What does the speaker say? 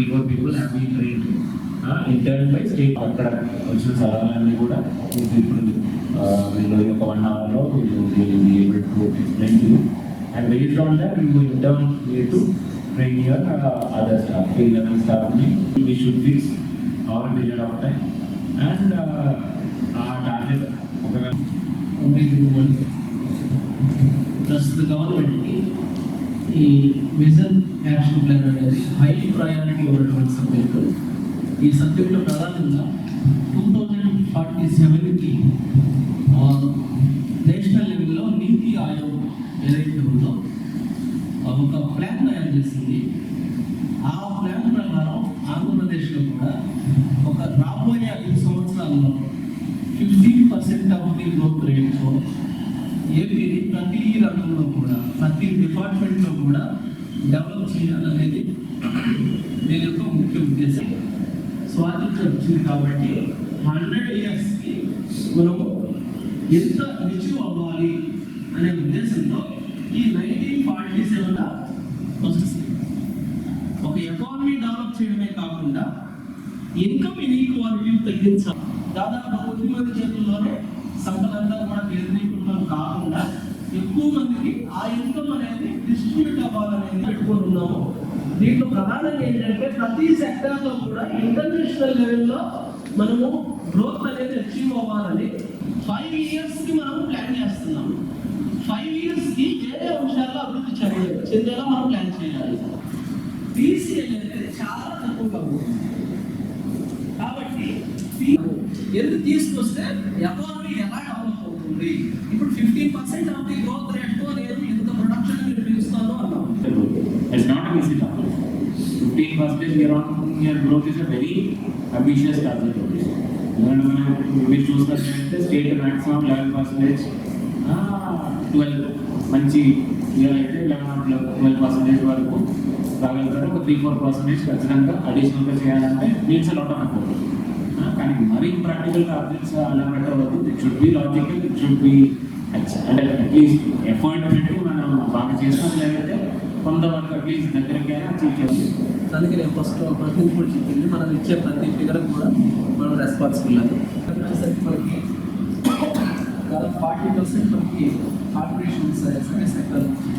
34 people have been trained in turn by state అక్కడ వచ్చిన సలహాలన్నీ కూడా ఇప్పుడు వీళ్ళు ఒక వన్ అవర్లో వీళ్ళు be able to explain you and based on that you in turn need to train your other staff a eleven స్టాఫ్ని we should fix our period of time and ఆ టార్గెట్ ఒకవేళ ప్లస్ ద గవర్నమెంట్కి ఈ vision action plan అనేది high priority ఉన్నటువంటి subject. ఈ సబ్జెక్టులో ప్రధానంగా టూ థౌజండ్ ఫార్టీ సెవెన్కి నేషనల్ లెవెల్లో నీతి ఆయోగ్ ఏదైతే ఉందో ఒక ప్లాన్ తయారు చేసింది. ఆ ప్లాన్ ప్రకారం ఆంధ్రప్రదేశ్లో కూడా ఒక రాబోయే ఐదు సంవత్సరాల్లో fifteen percent of the growth రేట్తో ఏపీని ప్రతి రంగంలో కూడా ప్రతి డిపార్ట్మెంట్లో కూడా డెవలప్ చేయాలనేది దీని యొక్క ముఖ్య ఉద్దేశం. స్వాతంత్రం వచ్చింది కాబట్టి హండ్రెడ్ ఇయర్స్కి మనము ఎంత రిచీవ్ అవ్వాలి అనే ఉద్దేశంతో ఈ నైన్టీన్ ఫార్టీ సెవెన్ వస్తుంది ఒక ఎకానమీ డెవలప్ చేయడమే కాకుండా ఇన్కమ్ ఇన్ఈక్వాలిటీ తగ్గించాలి. దాదాపు కొద్ది మంది చేతుల్లోనే సంపదంతా కూడా కేంద్రీకృతం ఎక్కువ మందికి ఆ ఇన్కమ్ అనేది డిస్ట్రిబ్యూట్ అవ్వాలనేది పెట్టుకుంటున్నాము ఉన్నాము. దీంట్లో ప్రధానంగా ఏంటంటే ప్రతి సెక్టార్లో కూడా ఇంటర్నేషనల్ లెవెల్లో మనము గ్రోత్ అనేది అచీవ్ అవ్వాలని ఫైవ్ ఇయర్స్కి మనం ప్లాన్ చేస్తున్నాము. ఫైవ్ ఇయర్స్కి వేరే అంశాల్లో అభివృద్ధి చెందాలి చెందేలా మనం ప్లాన్ చేయాలి. బీసీఎల్ అనేది చాలా తక్కువగా ఉంది కాబట్టి ఎందుకు తీసుకొస్తే ఎకానమీ ఎలా డెవలప్ అవుతుంది ఇప్పుడు fifteen percent of the growth రేట్తో నేను ఎంత ప్రొడక్షన్ మీరు పెంచుతాను అన్నాం. It's not an easy target. Fifteen year year on year growth is a very ambitious ఎందుకంటే మనం మీరు చూసినట్లయితే state maximum eleven percentage twelve మంచి ఇయర్ అయితే లెవెన్ ట్వెల్వ్ పర్సెంటేజ్ వరకు రాగలుగుతారు. ఒక త్రీ ఫోర్ పర్సెంటేజ్ ఖచ్చితంగా అడిషనల్గా చేయాలంటే నీడ్స్ లాట్ ఆఫ్ కానీ మరీ ప్రాక్టికల్గా టార్గెట్స్ అలా పెట్టవద్దు it should be logical it should be అంటే అట్లీస్ట్ ఎఫర్ట్ పెట్టి మనం బాగా చేసినట్లయితే కొంతవరకు అట్లీస్ట్ దగ్గరికి అయినా అచీవ్ చేయాలి అందుకే నేను ఫస్ట్ ప్రతినిధి కూడా చెప్పింది మనం ఇచ్చే ప్రతి ఫిగర్ కూడా మనం రెస్పాన్సిబుల్ అది వచ్చేసరికి మనకి ఫార్టీ పర్సెంట్ మనకి కార్పొరేషన్స్ సెక్టర్